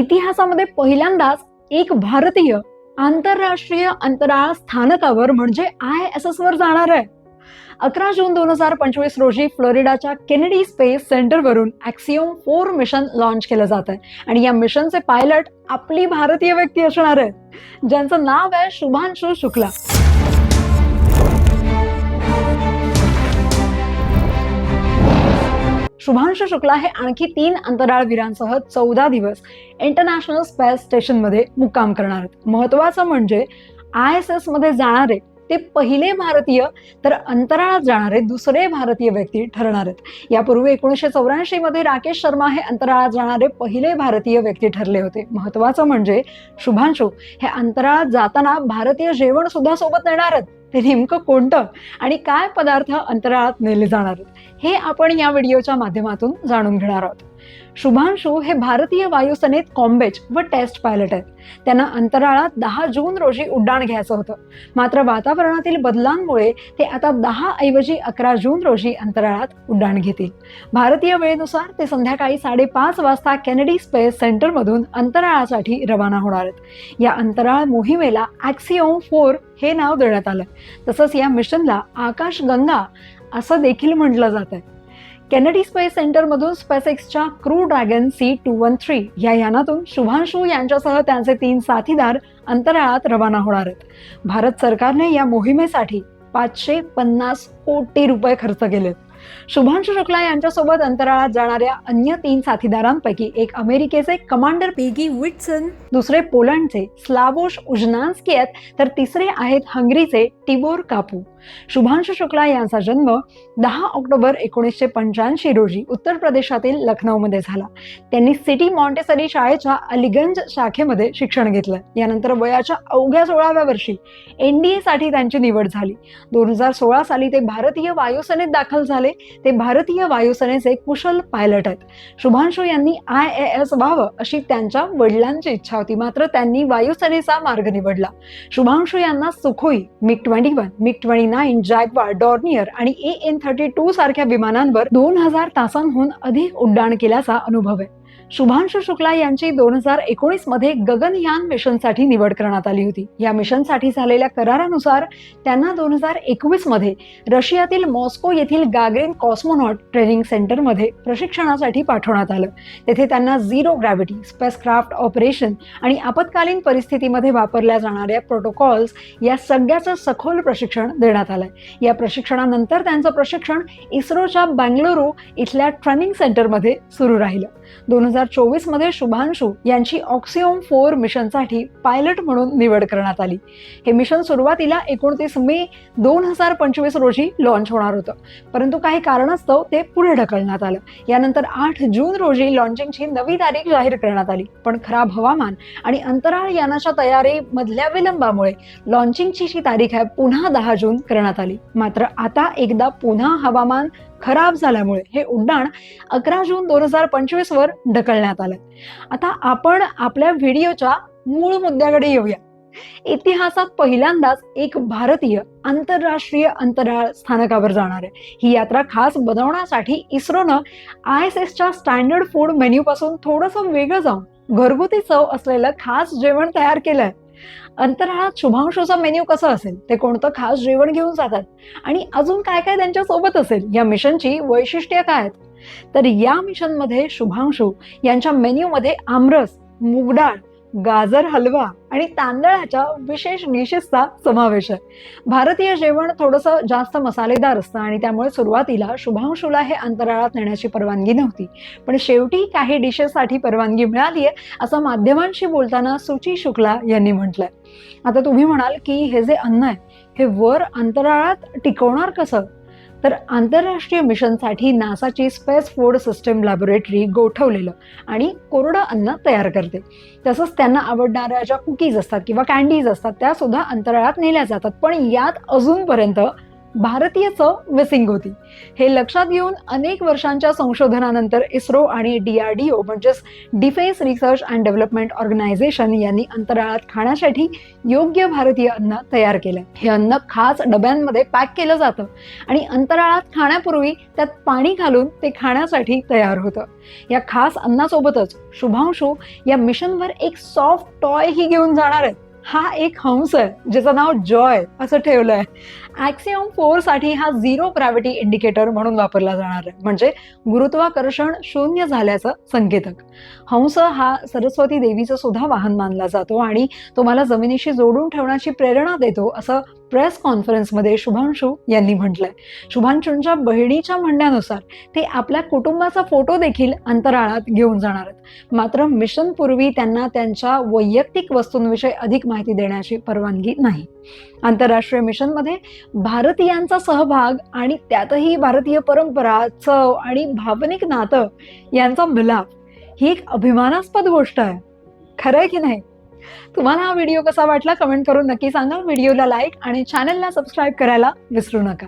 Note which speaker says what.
Speaker 1: इतिहासामध्ये पहिल्यांदाच एक भारतीय आंतरराष्ट्रीय अंतराळ स्थानकावर म्हणजे आय एस एस वर जाणार आहे. अकरा जून दोन हजार पंचवीस रोजी फ्लोरिडाच्या केनेडी स्पेस सेंटरवरून ॲक्सिओम फोर मिशन लॉन्च केलं जात आहे. आणि या मिशनचे पायलट आपली भारतीय व्यक्ती असणार आहे. ज्यांचं नाव आहे शुभांशु शुक्ला. शुभांशु शुक्ला हे आणखी तीन अंतराळवीरांसह चौदा दिवस इंटरनॅशनल स्पेस स्टेशनमध्ये मुक्काम करणार आहेत. महत्वाचं म्हणजे आय एस एसमध्ये जाणारे ते पहिले भारतीय तर अंतराळात जाणारे दुसरे भारतीय व्यक्ती ठरणार आहेत. यापूर्वी एकोणीसशे चौऱ्याऐंशी मध्ये राकेश शर्मा हे अंतराळात जाणारे पहिले भारतीय व्यक्ती ठरले होते. महत्वाचं म्हणजे शुभांशु हे अंतराळात जाताना भारतीय जेवण सुद्धा सोबत नेणार आहेत. ते नेमकं कोणतं आणि काय पदार्थ अंतराळात नेले जाणार आहेत हे आपण या व्हिडिओच्या माध्यमातून जाणून घेणार आहोत. शुभांशु हे भारतीय वायुसेनेत कॉम्बेज व टेस्ट पायलट आहेत. त्यांना अंतराळात दहा जून रोजी उड्डाण घ्यायचं होतं. मात्र वातावरणातील बदलांमुळे ते आता दहा ऐवजी अकरा जून रोजी अंतराळात उड्डाण घेतील. भारतीय वेळेनुसार ते संध्याकाळी साडेपाच वाजता कॅनडी स्पेस सेंटरमधून अंतराळासाठी रवाना होणार आहेत. या अंतराळ मोहिमेला ॲक्सिओम फोर हे नाव देण्यात आलं तसंच या मिशनला आकाशगंगा असं देखील म्हटलं जात आहे कॅनडी स्पेस सेंटरमधून स्पेसएक्सच्या crew Dragon C two one three या यानातून शुभांशु यांच्यासह त्यांचे तीन साथीदार अंतराळात रवाना होणार आहेत. भारत सरकारने या मोहिमेसाठी पाचशे पन्नास कोटी रुपये खर्च केलेत. शुभांशु शुक्ला यांच्यासोबत अंतराळात जाणाऱ्या अन्य तीन साथीदारांपैकी एक अमेरिकेचे कमांडर पेगी विटसन दुसरे पोलंडचे स्लावोश उजनान्स्की आहेत तर तिसरे आहेत हंगरीचे टिबोर कापू. शुभांशु शुक्ला यांचा जन्म दहा ऑक्टोबर एकोणीसशे पंच्याऐंशी रोजी उत्तर प्रदेशातील लखनौमध्ये झाला. त्यांनी सिटी मॉन्टेसरी शाळेच्या अलिगंज शाखेमध्ये शिक्षण घेतलं. यानंतर वयाच्या अवघ्या सोळाव्या वर्षी एन डी साठी त्यांची निवड झाली. दोन हजार सोळा साली ते भारतीय वायुसेनेत दाखल झाले. ते भारतीय वायुसेनेचे कुशल पायलट आहेत. शुभांशु यांनी आय ए एस व्हावं अशी त्यांच्या वडिलांची इच्छा होती. मात्र त्यांनी वायुसेनेचा मार्ग निवडला. शुभांशु यांना Sukhoi MiG twenty one MiG twenty nine Jaguar Dornier आणि ए एन थर्टी टू सारख्या विमानांवर दोन हजार तासांहून अधिक उड्डाण केल्याचा अनुभव आहे शुभांशु शुक्ला यांची दोन हजार एकोणीसमध्ये गगनयान मिशनसाठी निवड करण्यात आली होती. या मिशनसाठी झालेल्या करारानुसार त्यांना दोन हजार एकवीसमध्ये रशियातील मॉस्को येथील गागरीन कॉस्मोनॉट ट्रेनिंग सेंटरमध्ये प्रशिक्षणासाठी पाठवण्यात आलं. तेथे त्यांना झिरो ग्रॅव्हिटी स्पेसक्राफ्ट ऑपरेशन आणि आपत्कालीन परिस्थितीमध्ये वापरल्या जाणाऱ्या प्रोटोकॉल्स या सगळ्याचं सखोल प्रशिक्षण देण्यात आलंय. या प्रशिक्षणानंतर त्यांचं प्रशिक्षण इस्रोच्या बँगलुरू इथल्या ट्रेनिंग सेंटरमध्ये सुरू राहिलं. दोन हजार चोवीसमध्ये शुभांशु यांची ऑक्सिओम फोर मिशनसाठी पायलट म्हणून निवड करण्यात आली. हे मिशन सुरुवातीला एकोणतीस मे दोन हजार पंचवीस रोजी लॉन्च होणार होतं. परंतु काही कारणास्तव ते पुढे ढकलण्यात आलं. यानंतर आठ जून रोजी लॉन्चिंगची नवी तारीख जाहीर करण्यात आली. पण खराब हवामान आणि अंतराळ यानाच्या तयारी मधल्या विलंबामुळे लॉन्चिंगची जी तारीख आहे पुन्हा दहा जून करण्यात आली. मात्र आता एकदा पुन्हा हवामान खराब झाल्यामुळे हे उड्डाण अकरा जून दोन हजार पंचवीस वर ढकलण्यात आलं. आता आपण आपल्या व्हिडिओच्या मूळ मुद्द्याकडे येऊया. इतिहासात पहिल्यांदाच एक भारतीय आंतरराष्ट्रीय अंतराळ स्थानकावर जाणार आहे. ही यात्रा खास बनवण्यासाठी इस्रोनं आय एस एसच्या स्टँडर्ड फूड मेन्यू पासून थोडंसं वेगळं जाऊन घरगुती चव असलेलं खास जेवण तयार केलंय. अंतराळात शुभांशूचा मेन्यू कसं असेल? ते कोणतं खास जेवण घेऊन जातात? आणि अजून काय काय त्यांच्यासोबत असेल? या मिशनची वैशिष्ट्य काय आहेत? तर या मिशनमध्ये शुभांशू यांच्या मेन्यूमध्ये आमरस मुगडाळ गाजर हलवा आणि तांदळाच्या विशेष डिशेसचा समावेश आहे. भारतीय जेवण थोडंसं जास्त मसालेदार असतं आणि त्यामुळे सुरुवातीला शुभांशूला हे अंतराळात नेण्याची परवानगी नव्हती. पण शेवटी काही डिशेससाठी परवानगी मिळाली आहे असं माध्यमांशी बोलताना सुची शुक्ला यांनी म्हटलंय. आता तुम्ही म्हणाल की हे जे अन्न आहे हे वर अंतराळात टिकवणार कसं? तर आंतरराष्ट्रीय मिशनसाठी नासाची स्पेस फूड सिस्टम लॅबोरेटरी गोठवलेलं आणि कोरडं अन्न तयार करते. तसंच त्यांना आवडणाऱ्या ज्या कुकीज असतात किंवा कँडीज असतात त्या सुद्धा अंतराळात नेल्या जातात. पण यात अजूनपर्यंत भारतीयचं मिसिंग होती. हे लक्षात घेऊन अनेक वर्षांच्या संशोधनानंतर इस्रो आणि डीआरडीओ म्हणजेच defence research and development organisation यांनी अंतराळात खाण्यासाठी योग्य भारतीय अन्न तयार केलं. हे अन्न खास डब्यांमध्ये पॅक केलं जातं आणि अंतराळात खाण्यापूर्वी त्यात पाणी घालून ते खाण्यासाठी तयार होतं. या खास अन्नासोबतच शुभांशू या मिशनवर एक सॉफ्ट टॉय ही घेऊन जाणार आहेत. हा एक हंस आहे ज्याचं नाव जॉय असं ठेवलं आहे ॲक्सियम फोरसाठी हा झिरो ग्रॅव्हिटी इंडिकेटर म्हणून वापरला जाणार आहे. म्हणजे गुरुत्वाकर्षण शून्य झाल्याचं संकेतक. हंस हा सरस्वती देवीचं सुद्धा वाहन मानला जातो आणि तुम्हाला जमिनीशी जोडून ठेवण्याची प्रेरणा देतो असं प्रेस कॉन्फरन्समध्ये शुभांशू यांनी म्हटलंय. शुभांशूंच्या बहिणीच्या म्हणण्यानुसार ते आपल्या कुटुंबाचा फोटो देखील अंतराळात घेऊन जाणार आहेत. मात्र मिशन पूर्वी त्यांना त्यांच्या वैयक्तिक वस्तूंविषयी अधिक माहिती देण्याची परवानगी नाही. आंतरराष्ट्रीय मिशनमध्ये भारतीयांचा सहभाग आणि त्यातही भारतीय परंपरा चव आणि भावनिक नातं यांचा मिलाप ही एक अभिमानास्पद गोष्ट आहे. खरं आहे की नाही? तुम्हाला हा व्हिडिओ कसा वाटला कमेंट करून नक्की सांगा. व्हिडिओला लाईक आणि चॅनलला सबस्क्राईब करायला विसरू नका.